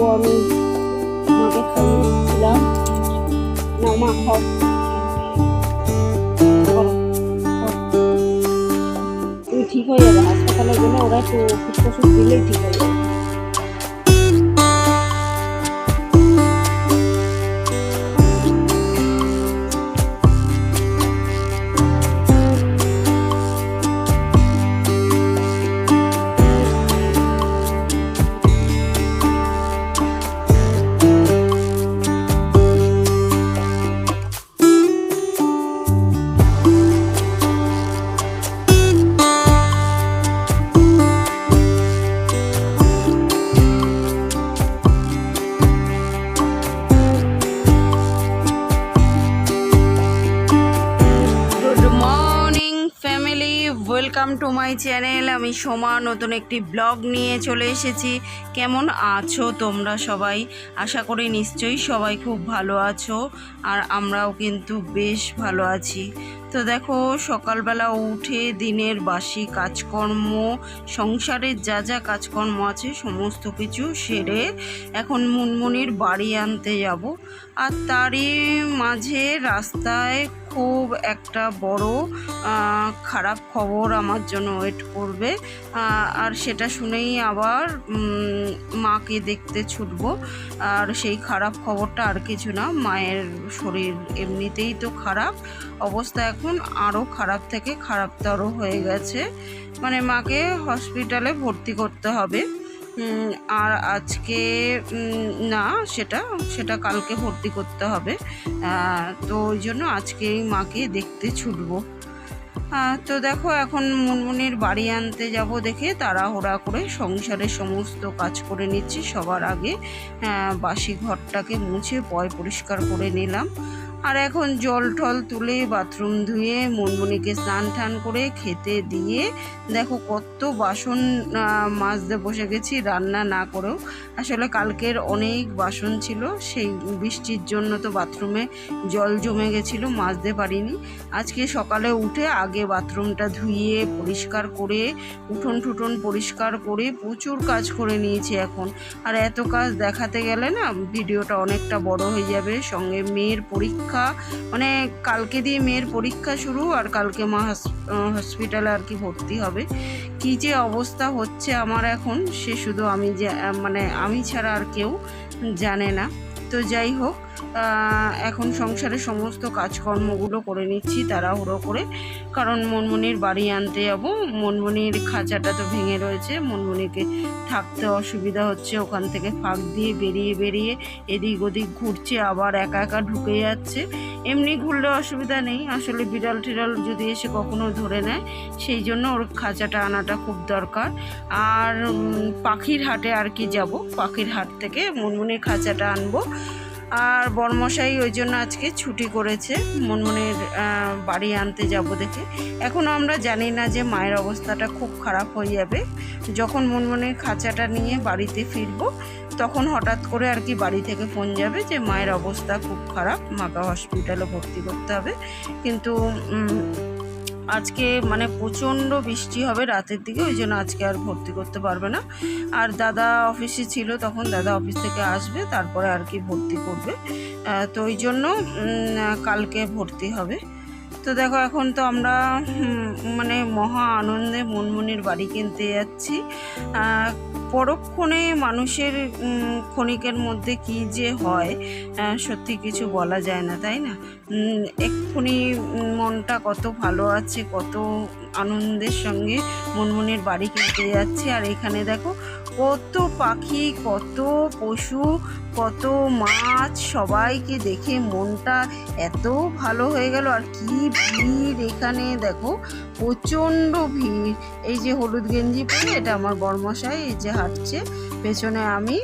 দেখব আমি। মাকে খাইয়েছিলাম না, মা, খাও। ঠিক হয়ে যাবে। হাসপাতালে গেলে ওরা একটু ওষুধ দিলেই ঠিক হয়ে যাবে। মাই চ্যানেল, আমি সোমা, নতুন একটি ব্লগ নিয়ে চলে এসেছি। কেমন আছো তোমরা সবাই? আশা করি নিশ্চয়ই সবাই খুব ভালো আছো, আর আমরাও কিন্তু বেশ ভালো আছি। তো দেখো, সকালবেলা উঠে দিনের বাসি কাজকর্ম, সংসারের যা যা কাজকর্ম আছে, সমস্ত কিছু সেরে এখন মুনমুনির বাড়ি আনতে যাব। আর তারই মাঝে রাস্তায় খুব একটা বড় খারাপ খবর আমার জন্য ওয়েট করবে। আর সেটা শুনেই আবার মাকে দেখতে ছুটব। আর সেই খারাপ খবরটা আর কিছু না, মায়ের শরীর এমনিতেই তো খারাপ, অবস্থা এখন আরও খারাপ থেকে খারাপতর হয়ে গেছে। মানে মাকে হসপিটালে ভর্তি করতে হবে। আর আজকে না, সেটা সেটা কালকে ভর্তি করতে হবে। তো ওই জন্য আজকেই মাকে দেখতে ছুটবো। তো দেখো, এখন মুনমুনির বাড়ি আনতে যাব দেখে তাড়াহুড়া করে সংসারের সমস্ত কাজ করে নিচ্ছি। সবার আগে বাসি ঘরটাকে মুছে পয় পরিষ্কার করে নিলাম। আর এখন জল টল তুলে বাথরুম ধুয়ে মুনমুনিকে স্নান টান করে খেতে দিয়ে দেখো কত বাসন মাজতে বসে গেছি, রান্না না করেও। আসলে কালকের অনেক বাসন ছিল, সেই বৃষ্টির জন্য তো বাথরুমে জল জমে গেছিল, মাজতে পারিনি। আজকে সকালে উঠে আগে বাথরুমটা ধুয়ে পরিষ্কার করে, উঠোন টুঠোন পরিষ্কার করে প্রচুর কাজ করে নিয়েছি এখন। আর এত কাজ দেখাতে গেলে না, ভিডিওটা অনেকটা বড় হয়ে যাবে, সঙ্গে মেয়ের পরীক্ষা মানে কালকে দিয়ে মেয়ের পরীক্ষা শুরু আর কালকে মা হসপিটালে আর কি ভর্তি হবে। কী যে অবস্থা হচ্ছে আমার এখন, সে শুধু আমি যে মানে আমি ছাড়া আর কেউ জানে না। তো যাই হোক এখন সংসারের সমস্ত কাজকর্মগুলো করে নিচ্ছি তাড়াহুড়ো করে। কারণ মনমনির বাড়ি আনতে যাব। মনমনির খাঁচাটা তো ভেঙে রয়েছে। মনমনিকে থাকতে অসুবিধা হচ্ছে। ওখান থেকে ফাঁক দিয়ে বেরিয়ে বেরিয়ে এদিক ওদিক ঘুরছে, আবার একা একা ঢুকে যাচ্ছে। এমনি ঘুরলে অসুবিধা নেই। আসলে বিড়াল টিড়াল যদি এসে কখনো ধরে নেয়, সেই জন্য ওর খাঁচাটা আনাটা খুব দরকার। আর পাখির হাটে আর কি যাব? পাখির হাট থেকে মনমনির খাঁচাটা আনব। আর বর্মশাই ওই জন্য আজকে ছুটি করেছে, মনমনির বাড়ি আনতে যাব দেখে। এখনও আমরা জানি না যে মায়ের অবস্থাটা খুব খারাপ হয়ে যাবে। যখন মনমনির খাঁচাটা নিয়ে বাড়িতে ফিরবো, তখন হঠাৎ করে আর কি বাড়ি থেকে ফোন যাবে যে মায়ের অবস্থা খুব খারাপ, মাকে হসপিটালে ভর্তি করতে হবে। কিন্তু আজকে মানে প্রচণ্ড বৃষ্টি হবে রাতের দিকে, ওই জন্য আজকে আর ভর্তি করতে পারবে না। আর দাদা অফিসে ছিল তখন দাদা অফিস থেকে আসবে, তারপরে আর কি ভর্তি করবে। তো ওই জন্য কালকে ভর্তি হবে। তো দেখো, এখন তো আমরা মানে মহা আনন্দে মনমনির বাড়ি কিনতে যাচ্ছি। পরক্ষণে মানুষের ক্ষণিকের মধ্যে কি যে হয় সত্যি কিছু বলা যায় না, তাই না? এক্ষুনি মনটা কত ভালো আছে, কত আনন্দের সঙ্গে মনমনের বাড়ি কিনতে যাচ্ছে। আর এখানে দেখো কত পাখি, কত পশু, কত মাছ সবাইকে দেখে মনটা এত ভালো হয়ে গেল। আর কি ভিড় এখানে দেখো, প্রচণ্ড ভিড়। এই যে হলুদ গেঞ্জি পরে এটা আমার বর্মশাই, এই যে হাঁটছে, পেছনে আমি।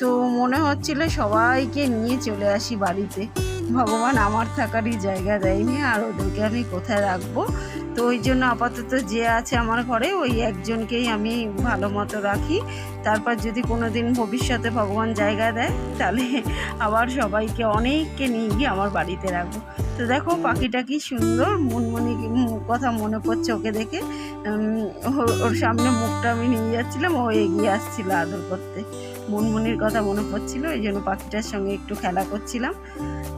তো মনে হচ্ছিল সবাইকে নিয়ে চলে আসি বাড়িতে। ভগবান আমার থাকারই জায়গা দেয়নি, আর ওদেরকে আমি কোথায় রাখব? তো ওই জন্য আপাতত যে আছে আমার ঘরে, ওই একজনকেই আমি ভালো মতো রাখি। তারপর যদি কোনো দিন ভবিষ্যতে ভগবান জায়গা দেয়, তাহলে আবার সবাইকে, অনেককে নিয়ে গিয়ে আমার বাড়িতে রাখব। তো দেখো, পাখিটা কি সুন্দর, মনমনি কথা মনে পড়ছে ওকে দেখে। ওর সামনে মুখটা আমি নিয়ে যাচ্ছিলাম, ও এগিয়ে আসছিল আদর করতে। মুনমুনির কথা মনে পড়ছিল, ওই জন্য পাখিটার সঙ্গে একটু খেলা করছিলাম।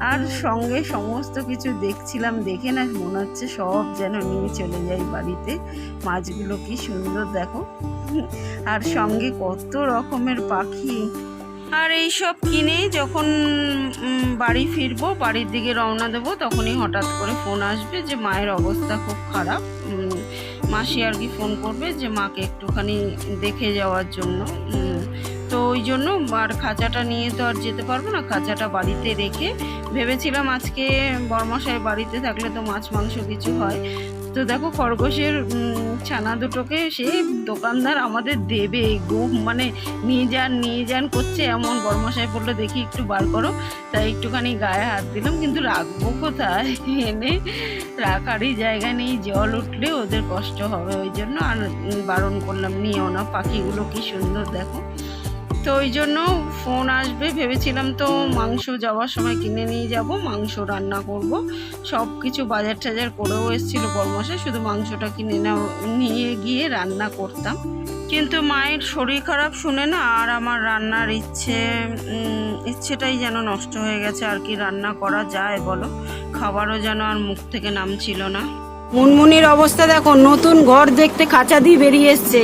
আর সঙ্গে সমস্ত কিছু দেখছিলাম, দেখে না মনে হচ্ছে সব যেন নিয়ে চলে যাই বাড়িতে। মাছগুলো কি সুন্দর, দেখো। আর সঙ্গে কত রকমের পাখি। আর এই সব কিনে যখন বাড়ি ফিরবো, বাড়ির দিকে রওনা দেবো, তখনই হঠাৎ করে ফোন আসবে যে মায়ের অবস্থা খুব খারাপ। মাসি আর কি ফোন করবে যে মাকে একটুখানি দেখে যাওয়ার জন্য। ওই জন্য আর খাঁচাটা নিয়ে তো আর যেতে পারব না। খাঁচাটা বাড়িতে রেখে ভেবেছিলাম আজকে বরমশাই বাড়িতে থাকলে তো মাছ, মাংস কিছু হয়। তো দেখো খরগোশের ছানা দুটোকে সেই দোকানদার আমাদের দেবে। গো মানে নিয়ে যান নিয়ে যান করছে এমন। বরমশাই বলল, দেখি একটু বার করো। তাই একটুখানি গায়ে হাত দিলাম, কিন্তু রাখব কোথায়? এনে রাখারই জায়গা নেই, জল উঠলে ওদের কষ্ট হবে ওই জন্য। আর বারণ করলাম নিও না, পাখিগুলো কি সুন্দর, দেখো। তো ওই জন্য ফোন আসবে। ভেবেছিলাম তো মাংস যাওয়ার সময় কিনে নিয়ে যাব, মাংস রান্না করব। সব কিছু বাজার টাজার করেও এসেছিল বরমশাই শুধু মাংসটা কিনে নিয়ে গিয়ে রান্না করতাম। কিন্তু মায়ের শরীর খারাপ শুনে না আর আমার রান্নার ইচ্ছে ইচ্ছেটাই যেন নষ্ট হয়ে গেছে। আর কি রান্না করা যায় বলো? খাবারও যেন আর মুখ থেকে নামছিল না। মুনমুনির অবস্থা দেখো, নতুন ঘর দেখতে খাঁচা দিয়ে বেরিয়ে এসছে।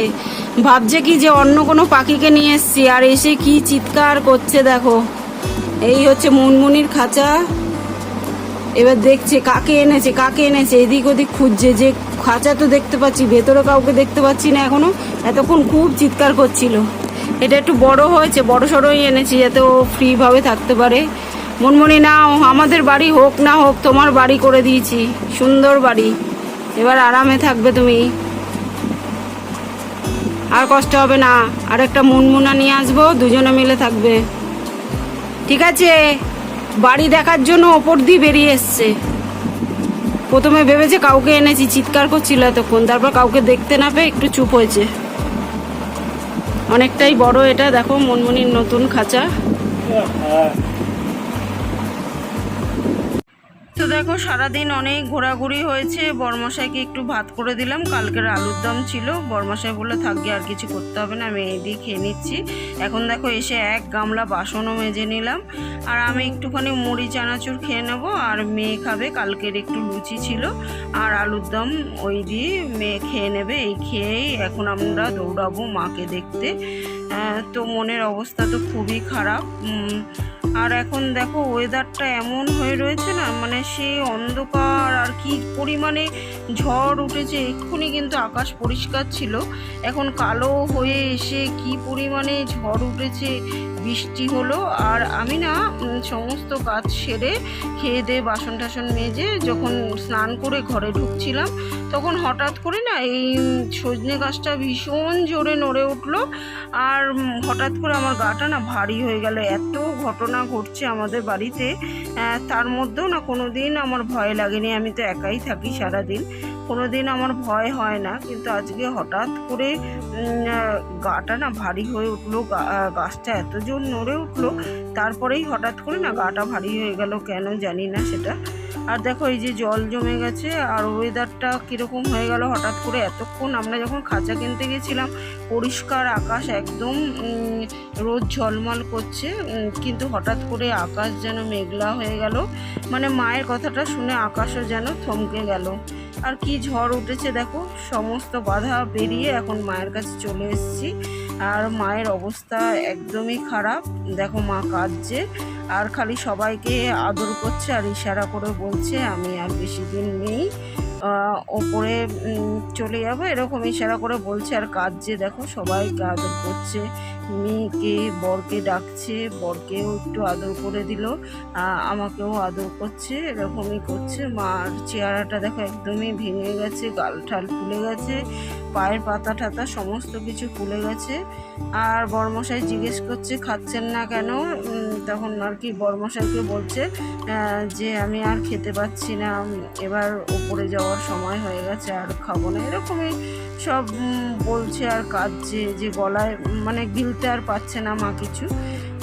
ভাবছে কি যে অন্য কোনো পাখিকে নিয়ে এসছি, আর এসে কি চিৎকার করছে দেখো। এই হচ্ছে মুনমুনির খাঁচা। এবার দেখছে কাকে এনেছে কাকে এনেছে, এদিক ওদিক খুঁজছে। যে খাঁচা তো দেখতে পাচ্ছি, ভেতরে কাউকে দেখতে পাচ্ছি না এখনও। এতক্ষণ খুব চিৎকার করছিল। এটা একটু বড় হয়েছে, বড় সড়োই এনেছি যাতে ও ফ্রিভাবে থাকতে পারে। মনমনি, নাও, আমাদের বাড়ি হোক না হোক, তোমার বাড়ি করে দিয়েছি। সুন্দর বাড়ি। এবার আরামে থাকবে তুমি। আর কষ্ট হবে না। আর একটা মুনমুনা নিয়ে আসব, দুজনে মিলে থাকবে। ঠিক আছে? বাড়ি দেখার জন্য ওপর দিয়ে বেরিয়ে এসছে। প্রথমে ভেবেছে কাউকে এনেছি, চিৎকার করছিল এতক্ষণ। তারপর কাউকে দেখতে না পেয়ে একটু চুপ হয়েছে। অনেকটাই বড় এটা, দেখো মনমনির নতুন খাঁচা। তো দেখো, সারাদিন অনেক ঘোরাঘুরি হয়েছে। বরমশাইকে একটু ভাত করে দিলাম। কালকের আলুর দম ছিল। বরমশাই বললে, থাকবে, আর কিছু করতে হবে না। আমি এই দিয়ে খেয়ে নিচ্ছি। এখন দেখো, এসে এক গামলা বাসনও মেজে নিলাম। আর আমি একটুখানি মুড়ি, চানাচুর খেয়ে নেব। আর মেয়ে খাবে। কালকের একটু লুচি ছিল। আর আলুর দম ওই দিয়ে মেয়ে খেয়ে নেবে। এই খেয়েই এখন আমরা দৌড়াবো মাকে দেখতে। তো মনের অবস্থা তো খুবই খারাপ। আর এখন দেখো ওয়েদারটা এমন হয়ে রয়েছে না মানে সে অন্ধকার আর কি পরিমাণে ঝড় উঠেছে, এক্ষুনি কিন্তু আকাশ পরিষ্কার ছিল। এখন কালো হয়ে এসে কি পরিমাণে ঝড় উঠেছে বৃষ্টি হলো আর আমি না সমস্ত কাজ সেরে খেয়ে দিয়ে বাসন টাসন মেজে যখন স্নান করে ঘরে ঢুকছিলাম, তখন হঠাৎ করে না এই সজনে গাছটা ভীষণ জোরে নড়ে উঠল আর হঠাৎ করে আমার গাটা না ভারী হয়ে গেল। এত ঘটনা ঘটছে আমাদের বাড়িতে তার মধ্যেও না কোনো দিন আমার ভয় লাগেনি। আমি তো একাই থাকি সারাদিন। কোনো দিন আমার ভয় হয় না, কিন্তু আজকে হঠাৎ করে গাটা না ভারী হয়ে উঠল গাছটা এত জোর নড়ে উঠল, তারপরেই হঠাৎ করে না গাটা ভারী হয়ে গেল, কেন জানি না সেটা। আর দেখো এই যে জল জমে গেছে আর ওয়েদারটা কীরকম হয়ে গেল হঠাৎ করে এতক্ষণ আমরা যখন খাঁচা কিনতে গেছিলাম, পরিষ্কার আকাশ একদম রোদ ঝলমল করছে কিন্তু হঠাৎ করে আকাশ যেন মেঘলা হয়ে গেল। মানে মায়ের কথাটা শুনে আকাশও যেন থমকে গেল। আর কি ঝড় উঠেছে দেখো, সমস্ত বাধা বেরিয়ে এখন মায়ের কাছে চলে এসেছি। আর মায়ের অবস্থা একদমই খারাপ। দেখো মা কাঁদছে, আর খালি সবাইকে আদর করছে আর ইশারা করে বলছে, আমি আর বেশি দিন নেই। ওপরে চলে যাব, এরকম ইশারা করে বলছে আর কাঁদছে। দেখো সবাইকে আদর করছে। মেয়েকে, বরকে ডাকছে, বরকেও একটু আদর করে দিল। আমাকেও আদর করছে, এরকমই করছে। মার চেহারাটা দেখো একদমই ভেঙে গেছে, গাল ঠাল ফুলে গেছে, পায়ের পাতা টাতা সমস্ত কিছু ফুলে গেছে। আর বর্মশাই জিজ্ঞেস করছে, খাচ্ছেন না কেন? তখন আর কি বর্মশাইকে বলছে যে আমি আর খেতে পাচ্ছি না এবার ওপরে যাওয়ার সময় হয়ে গেছে, আর খাব না। এরকমই সব বলছে আর কাঁদছে যে গলায় মানে গিলতে আর পাচ্ছে না মা কিছু।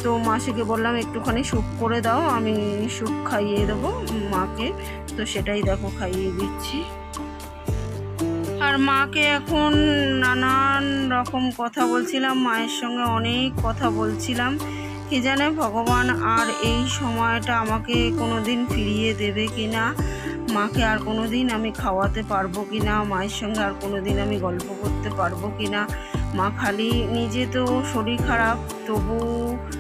তো মাসিকে বললাম, একটুখানি স্যুপ করে দাও, আমি স্যুপ খাইয়ে দেবো মাকে। তো সেটাই দেখো, খাইয়ে দিচ্ছি। আর মাকে এখন নানান রকম কথা বলছিলাম, মায়ের সঙ্গে অনেক কথা বলছিলাম। কি জানে ভগবান আর এই সময়টা আমাকে কোনো দিন ফিরিয়ে দেবে কি না মাকে আর কোনো দিন আমি খাওয়াতে পারব কি না মায়ের সঙ্গে আর কোনো দিন আমি গল্প করতে পারব কি না মা খালি নিজে তো শরীর খারাপ, তবু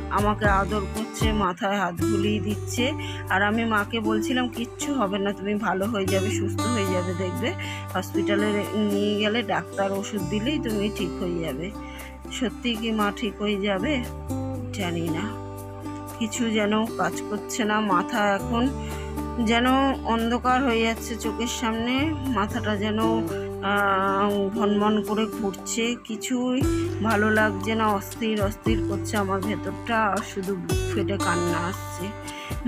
আমাকে আদর করছে, মাথায় হাত বুলিয়ে দিচ্ছে। আর আমি মাকে বলছিলাম, কিচ্ছু হবে না, তুমি ভালো হয়ে যাবে, সুস্থ হয়ে যাবে, দেখবে। হসপিটালে নিয়ে গেলে ডাক্তার ওষুধ দিলেই তুমি ঠিক হয়ে যাবে। সত্যি কি মা ঠিক হয়ে যাবে? জানি না। কিছু যেন কাজ করছে না, মাথা এখন যেন অন্ধকার হয়ে যাচ্ছে চোখের সামনে, মাথাটা যেন ভনভন করে ঘুরছে। কিছুই ভালো লাগছে না, অস্থির অস্থির করছে আমার ভেতরটা শুধু বুক ফেটে কান্না আসছে।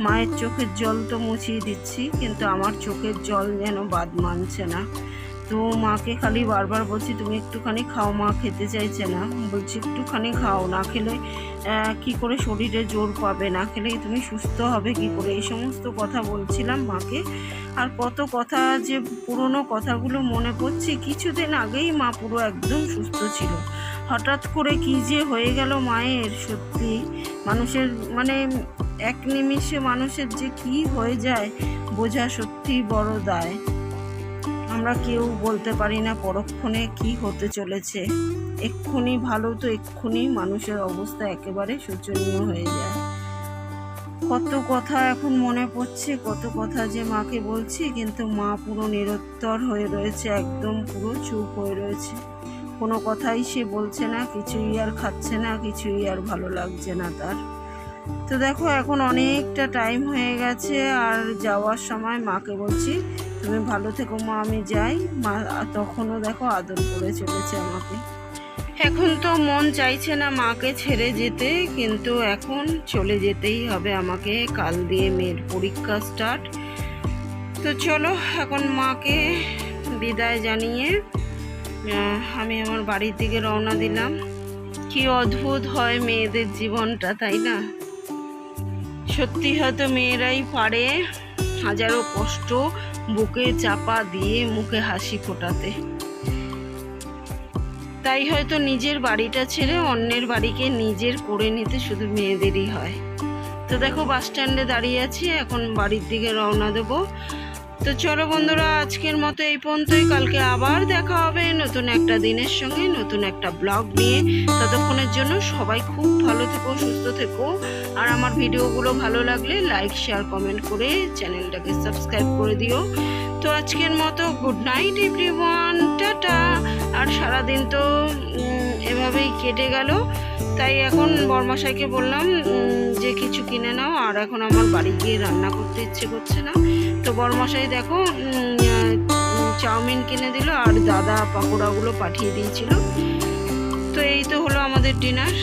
মায়ের চোখের জল তো মুছিয়ে দিচ্ছি, কিন্তু আমার চোখের জল যেন বাদ মানছে না। তো মাকে খালি বারবার বলছি, তুমি একটুখানি খাও, মা খেতে চাইছে না। বলছি, একটুখানি খাও, না খেলে কি করে শরীরে জোর পাবে? না খেলে তুমি সুস্থ হবে কি করে? এই সমস্ত কথা বলছিলাম মাকে। আর কত কথা যে পুরনো কথাগুলো মনে পড়ছে, কিছুদিন আগেই মা পুরো একদম সুস্থ ছিল। হঠাৎ করে কি যে হয়ে গেল মায়ের, সত্যি। মানুষের মানে এক নিমিষে মানুষের যে কি হয়ে যায়, বোঝা সত্যি বড় দায়। আমরা কেউ বলতে পারি না পরক্ষণে কি হতে চলেছে। এক্ষুনি ভালো তো এক্ষুনি মানুষের অবস্থা একেবারে শোচনীয় হয়ে যায়। কত কথা এখন মনে পড়ছে, কত কথা যে মাকে বলছি, কিন্তু মা পুরো নিরুত্তর হয়ে রয়েছে, একদম পুরো চুপ হয়ে রয়েছে। কোনো কথাই সে বলছে না, কিছুই আর খাচ্ছে না, কিছুই আর ভালো লাগছে না তার। তো দেখো, এখন অনেকটা টাইম হয়ে গেছে, আর যাওয়ার সময় মাকে বলছি তুমি ভালো থেকো, মা, আমি যাই। মা, তখনও দেখো আদর করে চলেছে আমাকে। এখন তো মন চাইছে না মাকে ছেড়ে যেতে, কিন্তু এখন চলে যেতেই হবে আমাকে। কাল দিয়ে মেয়ের পরীক্ষা স্টার্ট তো চলো, এখন মাকে বিদায় জানিয়ে আমি আমার বাড়ির দিকে রওনা দিলাম। কি অদ্ভুত হয় মেয়েদের জীবনটা, তাই না? সত্যি হয়তো মেয়েরাই পারে। হাজারো কষ্ট বুকে চাপা দিয়ে মুখে হাসি ফোটাতে। তাই হয়তো নিজের বাড়িটা ছেড়ে অন্যের বাড়িকে নিজের করে নিতে শুধু মেয়েদেরই হয়। তো দেখো, বাস স্ট্যান্ডে দাঁড়িয়ে আছি, এখন বাড়ির দিকে রওনা দেব। তো চলো বন্ধুরা, আজকের মতো এই পর্যন্তই। কালকে আবার দেখা হবে নতুন একটা দিনের সঙ্গে, নতুন একটা ব্লগ নিয়ে। ততক্ষণের জন্য সবাই খুব ভালো থেকো, সুস্থ থেকো। আর আমার ভিডিওগুলো ভালো লাগলে লাইক শেয়ার কমেন্ট করে চ্যানেলটাকে সাবস্ক্রাইব করে দিও। তো আজকের মতো গুড নাইট এভরিওয়ান টাটা। আর সারাদিন তো এভাবেই কেটে গেল। তাই এখন বর্মাশাইকে বললাম যে কিছু কিনে নাও। আর এখন আমার বাড়ি গিয়ে রান্না করতে ইচ্ছে করছে না। তো বড়মশাই দেখো চাউমিন কিনে দিল আর দাদা পাকোড়াগুলো পাঠিয়ে দিয়েছিল। তো এই তো হলো আমাদের ডিনার